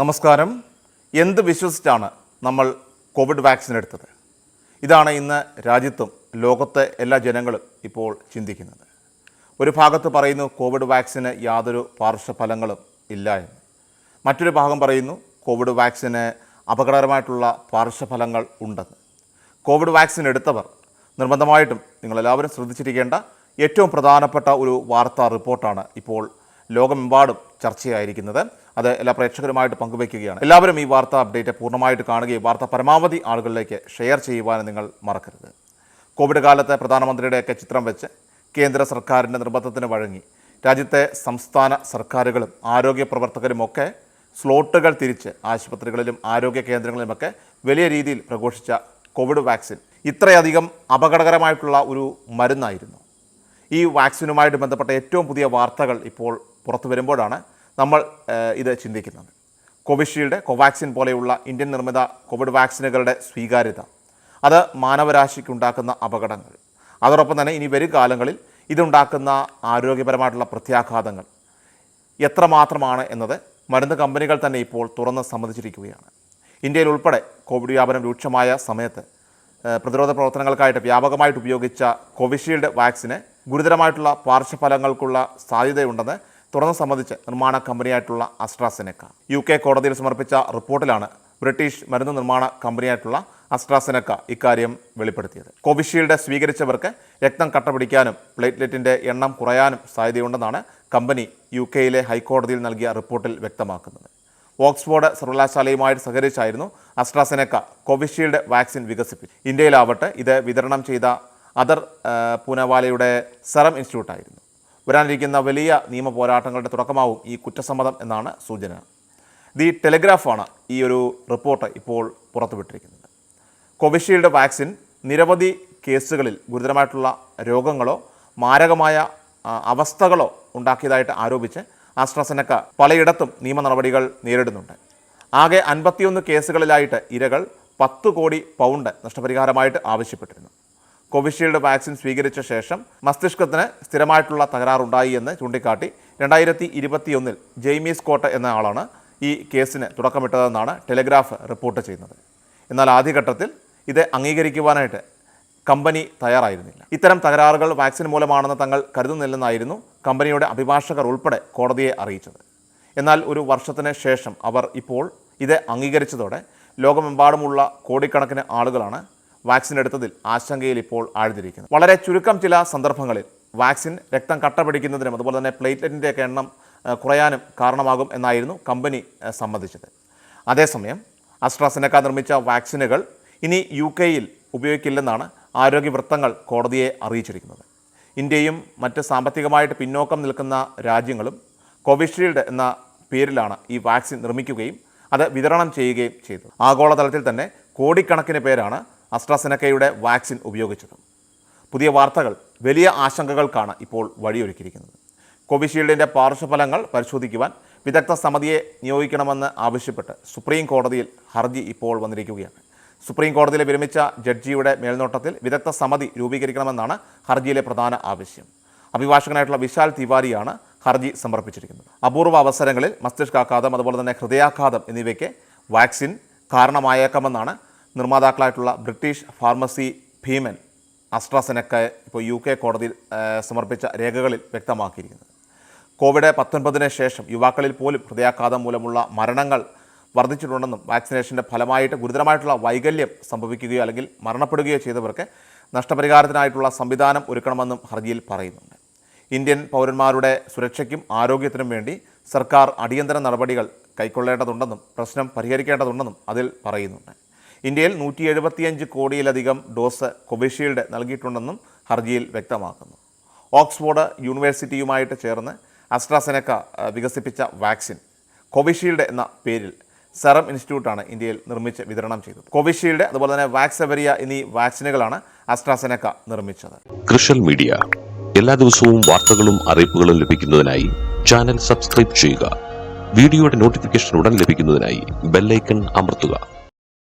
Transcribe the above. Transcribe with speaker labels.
Speaker 1: നമസ്കാരം. എന്ത് വിശ്വസിച്ചാണ് നമ്മൾ കോവിഡ് വാക്സിൻ എടുത്തത്? ഇതാണ് ഇന്ന് രാജ്യത്തും ലോകത്തെ എല്ലാ ജനങ്ങളും ഇപ്പോൾ ചിന്തിക്കുന്നത്. ഒരു ഭാഗത്ത് പറയുന്നു കോവിഡ് വാക്സിന് യാതൊരു പാർശ്വഫലങ്ങളും ഇല്ല എന്ന്. മറ്റൊരു ഭാഗം പറയുന്നു കോവിഡ് വാക്സിന് അപകടകരമായിട്ടുള്ള പാർശ്വഫലങ്ങൾ ഉണ്ടെന്ന്. കോവിഡ് വാക്സിൻ എടുത്തവർ നിർബന്ധമായിട്ടും നിങ്ങളെല്ലാവരും ശ്രദ്ധിച്ചിരിക്കേണ്ട ഏറ്റവും പ്രധാനപ്പെട്ട ഒരു വാർത്താ റിപ്പോർട്ടാണ് ഇപ്പോൾ ലോകമെമ്പാടും ചർച്ചയായിരിക്കുന്നത്. അത് എല്ലാ പ്രേക്ഷകരുമായിട്ട് പങ്കുവയ്ക്കുകയാണ് എല്ലാവരും ഈ വാർത്ത അപ്ഡേറ്റ് പൂർണമായിട്ട് കാണുകയും വാർത്ത പരമാവധി ആളുകളിലേക്ക് ഷെയർ ചെയ്യുവാനും നിങ്ങൾ മറക്കരുത്. കോവിഡ് കാലത്തെ പ്രധാനമന്ത്രിയുടെയൊക്കെ ചിത്രം വെച്ച് കേന്ദ്ര സർക്കാരിന്റെ നിർബന്ധത്തിന് വഴങ്ങി രാജ്യത്തെ സംസ്ഥാന സർക്കാരുകളും ആരോഗ്യ പ്രവർത്തകരുമൊക്കെ സ്ലോട്ടുകൾ തിരിച്ച് ആശുപത്രികളിലും ആരോഗ്യ കേന്ദ്രങ്ങളിലുമൊക്കെ വലിയ രീതിയിൽ പ്രഘോഷിച്ച കോവിഡ് വാക്സിൻ ഇത്രയധികം അപകടകരമായിട്ടുള്ള ഒരു മരുന്നായിരുന്നു. ഈ വാക്സിനുമായിട്ട് ബന്ധപ്പെട്ട ഏറ്റവും പുതിയ വാർത്തകൾ ഇപ്പോൾ പുറത്തു വരുമ്പോഴാണ് നമ്മൾ ഇത് ചിന്തിക്കുന്നത്. കോവിഷീൽഡ് കോവാക്സിൻ പോലെയുള്ള ഇന്ത്യൻ നിർമ്മിത കോവിഡ് വാക്സിനുകളുടെ സ്വീകാര്യത. അത് മാനവരാശിക്കുണ്ടാക്കുന്ന അപകടങ്ങൾ. അതോടൊപ്പം തന്നെ ഇനി വരും കാലങ്ങളിൽ ഇതുണ്ടാക്കുന്ന ആരോഗ്യപരമായിട്ടുള്ള പ്രത്യാഘാതങ്ങൾ എത്രമാത്രമാണ് എന്നത് മരുന്ന് കമ്പനികൾ തന്നെ ഇപ്പോൾ തുറന്ന് സമ്മതിച്ചിരിക്കുകയാണ്. ഇന്ത്യയിൽ ഉൾപ്പെടെ കോവിഡ് വ്യാപനം രൂക്ഷമായ സമയത്ത് പ്രതിരോധ പ്രവർത്തനങ്ങൾക്കായിട്ട് വ്യാപകമായിട്ട് ഉപയോഗിച്ച കോവിഷീൽഡ് വാക്സിന് ഗുരുതരമായിട്ടുള്ള പാർശ്വഫലങ്ങൾക്കുള്ള സാധ്യതയുണ്ടെന്ന് തുറന്ന് സമ്മതിച്ച് നിർമ്മാണ കമ്പനിയായിട്ടുള്ള അസ്ട്രാസെനക്ക. യു കെ കോടതിയിൽ സമർപ്പിച്ച റിപ്പോർട്ടിലാണ് ബ്രിട്ടീഷ് മരുന്ന് നിർമ്മാണ കമ്പനിയായിട്ടുള്ള അസ്ട്രാസെനക്ക ഇക്കാര്യം വെളിപ്പെടുത്തിയത്. കോവിഷീൽഡ് സ്വീകരിച്ചവർക്ക് രക്തം കട്ട പിടിക്കാനും പ്ലേറ്റ്ലെറ്റിന്റെ എണ്ണം കുറയാനും സാധ്യതയുണ്ടെന്നാണ് കമ്പനി യു കെയിലെ ഹൈക്കോടതിയിൽ നൽകിയ റിപ്പോർട്ടിൽ വ്യക്തമാക്കുന്നത്. ഓക്സ്ഫോർഡ് സർവകലാശാലയുമായിട്ട് സഹകരിച്ചായിരുന്നു അസ്ട്രാസെനക്ക കോവിഷീൽഡ് വാക്സിൻ വികസിപ്പിച്ചത്. ഇന്ത്യയിലാവട്ടെ ഇത് വിതരണം ചെയ്ത അതർ ആ, പൂനവാലയുടെ സെറം ഇൻസ്റ്റിറ്റ്യൂട്ടായിരുന്നു. വരാനിരിക്കുന്ന വലിയ നിയമ പോരാട്ടങ്ങളുടെ തുടക്കമാവും ഈ കുറ്റസമ്മതം എന്നാണ് സൂചന. ദി ടെലിഗ്രാഫാണ് ഈ ഒരു റിപ്പോർട്ട് ഇപ്പോൾ പുറത്തുവിട്ടിരിക്കുന്നത്. കോവിഷീൽഡ് വാക്സിൻ നിരവധി കേസുകളിൽ ഗുരുതരമായിട്ടുള്ള രോഗങ്ങളോ മാരകമായ അവസ്ഥകളോ ഉണ്ടാക്കിയതായിട്ട് ആരോപിച്ച് ആസ്ട്രസെനക്ക പലയിടത്തും നിയമ നടപടികൾ നേരിടുന്നുണ്ട്. ആകെ അൻപത്തിയൊന്ന് കേസുകളിലായിട്ട് ഇരകൾ പത്ത് കോടി പൗണ്ട് നഷ്ടപരിഹാരമായിട്ട് ആവശ്യപ്പെട്ടിരുന്നു. കോവിഷീൽഡ് വാക്സിൻ സ്വീകരിച്ച ശേഷം മസ്തിഷ്കത്തിന് സ്ഥിരമായിട്ടുള്ള തകരാറുണ്ടായി എന്ന് ചൂണ്ടിക്കാട്ടി രണ്ടായിരത്തി ഇരുപത്തിയൊന്നിൽ ജെയ്മീസ് കോട്ട എന്ന ആളാണ് ഈ കേസിന് തുടക്കമിട്ടതെന്നാണ് ടെലിഗ്രാഫ് റിപ്പോർട്ട് ചെയ്യുന്നത്. എന്നാൽ ആദ്യഘട്ടത്തിൽ ഇത് അംഗീകരിക്കുവാനായിട്ട് കമ്പനി തയ്യാറായിരുന്നില്ല. ഇത്തരം തകരാറുകൾ വാക്സിൻ മൂലമാണെന്ന് തങ്ങൾ കരുതുന്നില്ലെന്നായിരുന്നു കമ്പനിയുടെ അഭിഭാഷകർ ഉൾപ്പെടെ കോടതിയെ അറിയിച്ചത്. എന്നാൽ ഒരു വർഷത്തിന് ശേഷം അവർ ഇപ്പോൾ ഇത് അംഗീകരിച്ചതോടെ ലോകമെമ്പാടുമുള്ള കോടിക്കണക്കിന് ആളുകളാണ് വാക്സിൻ എടുത്തതിൽ ആശങ്കയിൽ ഇപ്പോൾ ആഴ്ന്നിരിക്കുന്നു. വളരെ ചുരുക്കം ചില സന്ദർഭങ്ങളിൽ വാക്സിൻ രക്തം കട്ട പിടിക്കുന്നതിനും അതുപോലെ തന്നെ പ്ലേറ്റ്ലെറ്റിന്റെയൊക്കെ എണ്ണം കുറയാനും കാരണമാകും എന്നായിരുന്നു കമ്പനി സമ്മതിച്ചത്. അതേസമയം അസ്ട്രാസെനക്ക നിർമ്മിച്ച വാക്സിനുകൾ ഇനി യു കെയിൽ ഉപയോഗിക്കില്ലെന്നാണ് ആരോഗ്യ വൃത്തങ്ങൾ കോടതിയെ അറിയിച്ചിരിക്കുന്നത്. ഇന്ത്യയും മറ്റ് സാമ്പത്തികമായിട്ട് പിന്നോക്കം നിൽക്കുന്ന രാജ്യങ്ങളും കോവിഷീൽഡ് എന്ന പേരിലാണ് ഈ വാക്സിൻ നിർമ്മിക്കുകയും അത് വിതരണം ചെയ്യുകയും ചെയ്തു ആഗോളതലത്തിൽ തന്നെ കോടിക്കണക്കിന് പേരാണ് അസ്ട്രാസെനക്കയുടെ വാക്സിൻ ഉപയോഗിച്ചത് പുതിയ വാർത്തകൾ വലിയ ആശങ്കകൾക്കാണ് ഇപ്പോൾ വഴിയൊരുക്കിയിരിക്കുന്നത്. കോവിഷീൽഡിന്റെ പാർശ്വഫലങ്ങൾ പരിശോധിക്കുവാൻ വിദഗ്ധ സമിതിയെ നിയോഗിക്കണമെന്ന് ആവശ്യപ്പെട്ട് സുപ്രീം കോടതിയിൽ ഹർജി ഇപ്പോൾ വന്നിരിക്കുകയാണ്. സുപ്രീം കോടതിയിലെ വിരമിച്ച ജഡ്ജിയുടെ മേൽനോട്ടത്തിൽ വിദഗ്ധ സമിതി രൂപീകരിക്കണമെന്നാണ് ഹർജിയിലെ പ്രധാന ആവശ്യം. അഭിഭാഷകനായിട്ടുള്ള വിശാൽ തിവാരിയാണ് ഹർജി സമർപ്പിച്ചിരിക്കുന്നത്. അപൂർവ അവസരങ്ങളിൽ മസ്തിഷ്കാഘാതം അതുപോലെ തന്നെ ഹൃദയാഘാതം എന്നിവയ്ക്ക് വാക്സിൻ കാരണമായേക്കാമെന്നാണ് നിർമ്മാതാക്കളായിട്ടുള്ള ബ്രിട്ടീഷ് ഫാർമസി ഭീമൻ അസ്ട്രാസെനക്ക ഇപ്പോൾ യു കെ കോടതിയിൽ സമർപ്പിച്ച രേഖകളിൽ വ്യക്തമാക്കിയിരിക്കുന്നത്. കോവിഡ് പത്തൊൻപതിന് ശേഷം യുവാക്കളിൽ പോലും ഹൃദയാഘാതം മൂലമുള്ള മരണങ്ങൾ വർദ്ധിച്ചിട്ടുണ്ടെന്നും വാക്സിനേഷന്റെ ഫലമായിട്ട് ഗുരുതരമായിട്ടുള്ള വൈകല്യം സംഭവിക്കുകയോ അല്ലെങ്കിൽ മരണപ്പെടുകയോ ചെയ്തവർക്ക് നഷ്ടപരിഹാരത്തിനായിട്ടുള്ള സംവിധാനം ഒരുക്കണമെന്നും ഹർജിയിൽ പറയുന്നുണ്ട്. ഇന്ത്യൻ പൗരന്മാരുടെ സുരക്ഷയ്ക്കും ആരോഗ്യത്തിനും വേണ്ടി സർക്കാർ അടിയന്തര നടപടികൾ കൈക്കൊള്ളേണ്ടതുണ്ടെന്നും പ്രശ്നം പരിഹരിക്കേണ്ടതുണ്ടെന്നും അതിൽ പറയുന്നുണ്ട്. ഇന്ത്യയിൽ നൂറ്റി എഴുപത്തിയഞ്ച് കോടിയിലധികം ഡോസ് കോവിഷീൽഡ് നൽകിയിട്ടുണ്ടെന്നും ഹർജിയിൽ വ്യക്തമാക്കുന്നു. ഓക്സ്ഫോർഡ് യൂണിവേഴ്സിറ്റിയുമായിട്ട് ചേർന്ന് അസ്ട്രാസെനക്ക വികസിപ്പിച്ച വാക്സിൻ കോവിഷീൽഡ് എന്ന പേരിൽ സെറം ഇൻസ്റ്റിറ്റ്യൂട്ടാണ് ഇന്ത്യയിൽ നിർമ്മിച്ച് വിതരണം ചെയ്തത്. കോവിഷീൽഡ് അതുപോലെ തന്നെ വാക്സവരിയ എന്നീ വാക്സിനുകളാണ് അസ്ട്രാസെനക്ക നിർമ്മിച്ചത്.
Speaker 2: കൃഷൽ മീഡിയ. എല്ലാ ദിവസവും വാർത്തകളും അറിയിപ്പുകളും ലഭിക്കുന്നതിനായി ചാനൽ സബ്സ്ക്രൈബ് ചെയ്യുക. വീഡിയോയുടെ നോട്ടിഫിക്കേഷൻ ഉടൻ ലഭിക്കുന്നതിനായി ബെല്ലൈക്കൺ അമർത്തുക.